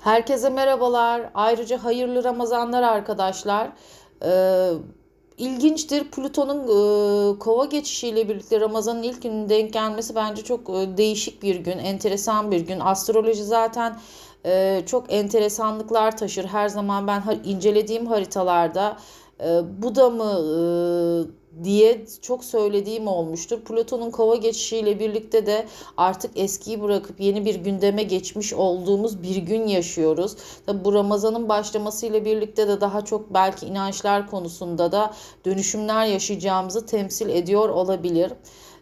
Herkese merhabalar. Ayrıca hayırlı Ramazanlar arkadaşlar. Ee, ilginçtir. Plüton'un e, kova geçişiyle birlikte Ramazan'ın ilk gününün denk gelmesi bence çok e, değişik bir gün, enteresan bir gün. Astroloji zaten e, çok enteresanlıklar taşır. Her zaman ben incelediğim haritalarda e, bu da mı e, diye çok söylediğim olmuştur. Plüton'un kova geçişiyle birlikte de artık eskiyi bırakıp yeni bir gündeme geçmiş olduğumuz bir gün yaşıyoruz. Tabi bu Ramazan'ın başlamasıyla birlikte de daha çok belki inançlar konusunda da dönüşümler yaşayacağımızı temsil ediyor olabilir.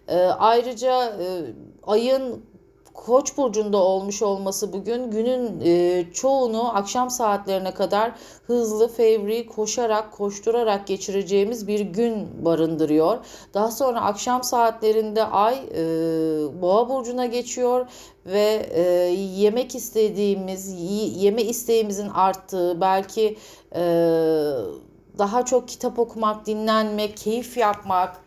Ee, ayrıca e, ayın Koç burcunda olmuş olması bugün günün e, çoğunu akşam saatlerine kadar hızlı, fevri, koşarak, koşturarak geçireceğimiz bir gün barındırıyor. Daha sonra akşam saatlerinde ay e, Boğa burcuna geçiyor ve e, yemek istediğimiz, yeme isteğimizin arttığı, belki e, daha çok kitap okumak, dinlenmek, keyif yapmak,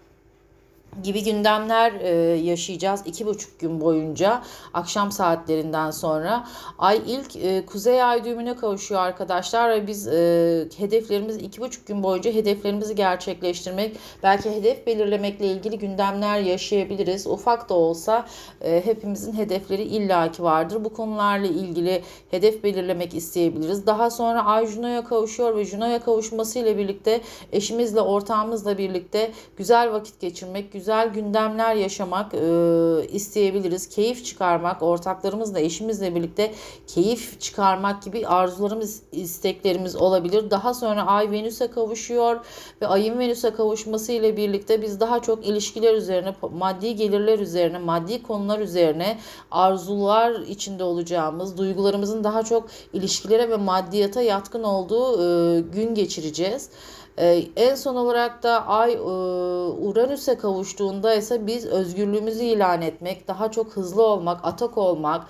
gibi gündemler e, yaşayacağız iki buçuk gün boyunca akşam saatlerinden sonra. Ay ilk e, kuzey ay düğümüne kavuşuyor arkadaşlar ve biz e, hedeflerimiz iki buçuk gün boyunca hedeflerimizi gerçekleştirmek, belki hedef belirlemekle ilgili gündemler yaşayabiliriz. Ufak da olsa e, hepimizin hedefleri illaki vardır. Bu konularla ilgili hedef belirlemek isteyebiliriz. Daha sonra ay Juno'ya kavuşuyor ve Juno'ya kavuşmasıyla birlikte eşimizle, ortağımızla birlikte güzel vakit geçirmek, güzel gündemler yaşamak e, isteyebiliriz. Keyif çıkarmak, ortaklarımızla, eşimizle birlikte keyif çıkarmak gibi arzularımız, isteklerimiz olabilir. Daha sonra Ay Venüs'e kavuşuyor ve Ay'ın Venüs'e kavuşması ile birlikte biz daha çok ilişkiler üzerine, maddi gelirler üzerine, maddi konular üzerine arzular içinde olacağımız, duygularımızın daha çok ilişkilere ve maddiyata yatkın olduğu e, gün geçireceğiz. Ee, en son olarak da Ay e, Uranüs'e kavuştuğunda ise biz özgürlüğümüzü ilan etmek, daha çok hızlı olmak, atak olmak,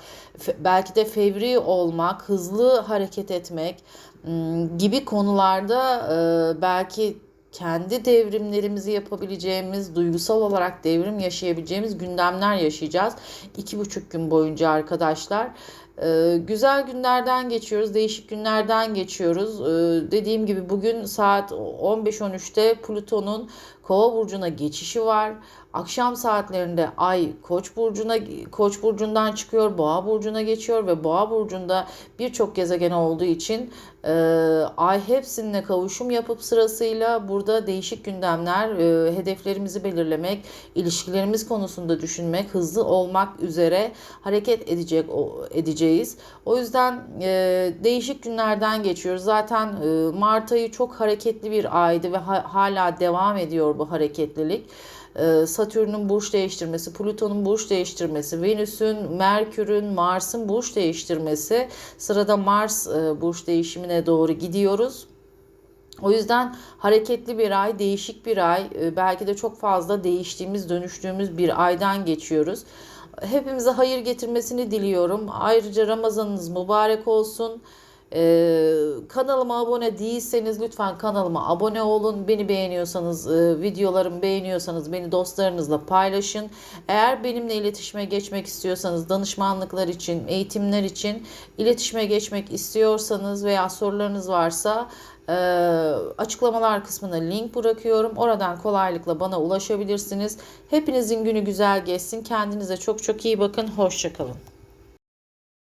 belki de fevri olmak, hızlı hareket etmek ım, gibi konularda e, belki kendi devrimlerimizi yapabileceğimiz, duygusal olarak devrim yaşayabileceğimiz gündemler yaşayacağız. İki buçuk gün boyunca arkadaşlar. Ee, güzel günlerden geçiyoruz, değişik günlerden geçiyoruz. Ee, dediğim gibi bugün saat 15.13'te Plüton'un Kova burcuna geçişi var. Akşam saatlerinde Ay Koç burcuna Koç burcundan çıkıyor, Boğa burcuna geçiyor ve Boğa burcunda birçok gezegen olduğu için e, Ay hepsine kavuşum yapıp sırasıyla burada değişik gündemler, e, hedeflerimizi belirlemek, ilişkilerimiz konusunda düşünmek, hızlı olmak üzere hareket edecek edeceğiz. O yüzden e, değişik günlerden geçiyoruz. Zaten e, Mart ayı çok hareketli bir aydı ve ha- hala devam ediyor bu hareketlilik. E, Satürn'ün burç değiştirmesi, Plüton'un burç değiştirmesi, Venüs'ün, Merkür'ün, Mars'ın burç değiştirmesi. Sırada Mars e, burç değişimine doğru gidiyoruz. O yüzden hareketli bir ay, değişik bir ay, e, belki de çok fazla değiştiğimiz, dönüştüğümüz bir aydan geçiyoruz. Hepimize hayır getirmesini diliyorum. Ayrıca Ramazanınız mübarek olsun. Ee, kanalıma abone değilseniz lütfen kanalıma abone olun. Beni beğeniyorsanız, e, videolarımı beğeniyorsanız beni dostlarınızla paylaşın. Eğer benimle iletişime geçmek istiyorsanız danışmanlıklar için, eğitimler için iletişime geçmek istiyorsanız veya sorularınız varsa e, açıklamalar kısmına link bırakıyorum. Oradan kolaylıkla bana ulaşabilirsiniz. Hepinizin günü güzel geçsin. Kendinize çok çok iyi bakın. Hoşçakalın.